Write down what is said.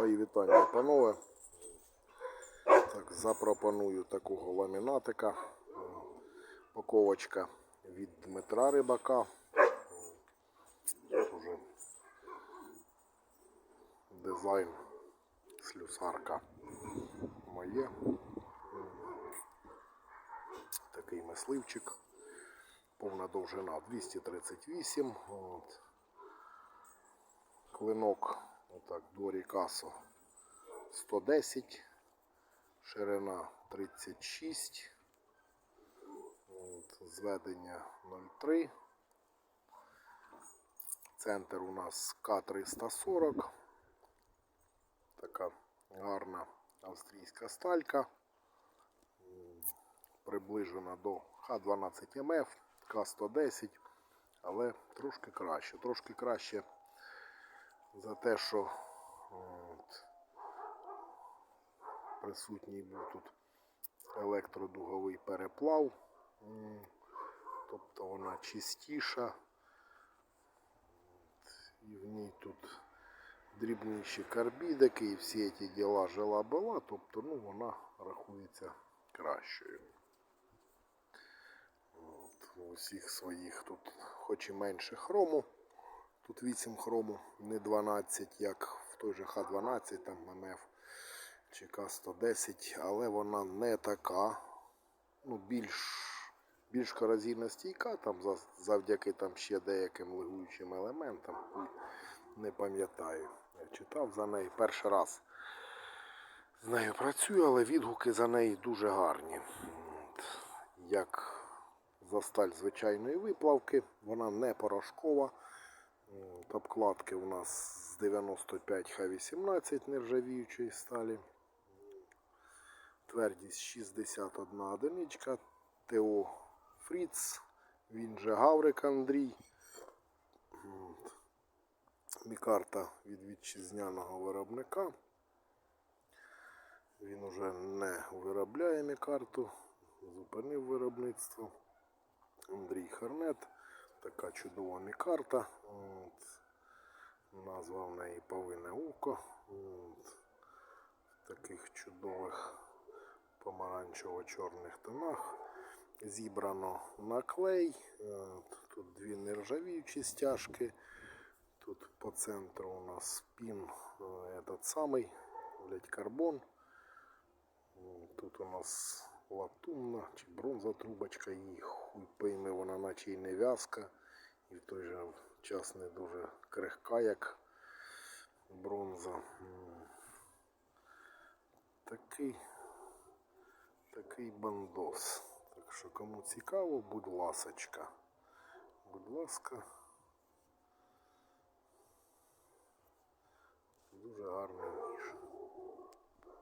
Мої вітання, панове. Так, запропоную такого ламінатика. Паковочка від Дмитра Рибака. Тут уже дизайн слюсарка моє. Такий мисливчик. Повна довжина 238. От. Клинок отак до Рікасо 110, ширина 36, от, зведення 0,3. Центр у нас К340. Така гарна австрійська сталька. Приближена до Х12МФ, К110, але трошки краще. Трошки краще за те, що от, присутній був тут електродуговий переплав. Тобто вона чистіша. І в ній тут дрібніші карбідики і всі ці діла жила була, тобто ну, вона рахується кращою. От, у всіх своїх тут хоч і менше хрому. Тут 8 хрому, не 12, як в той же Х12, там МФ чи К110, але вона не така. Ну, більш, більш корозійно стійка, там завдяки там ще деяким лигуючим елементам. Не пам'ятаю. Я читав за неї перший раз. З нею працюю, але відгуки за неї дуже гарні. Як за сталь звичайної виплавки, вона не порошкова. От, Обкладки у нас з 95 Х18 нержавіючої сталі. Твердість 61 одиничка. ТО Фріц. Він же Гаврик Андрій. От. Мікарта від вітчизняного виробника. Він уже не виробляє мікарту, зупинив виробництво. Андрій Харнет. Така чудова мікарта. От. Назва в неї Павине око. От. В таких чудових помаранчево-чорних тонах. Зібрано на клей. От. Тут дві нержавіючі стяжки. Тут по центру у нас пін е, этот самий, блядь, карбон. Тут у нас латунна чи бронза трубочка, і хуй пойми, вона наче й не в'язка, і в той же час не дуже крихка, як бронза. Такий, такий бандос. Так що кому цікаво, будь ласочка. Будь ласка.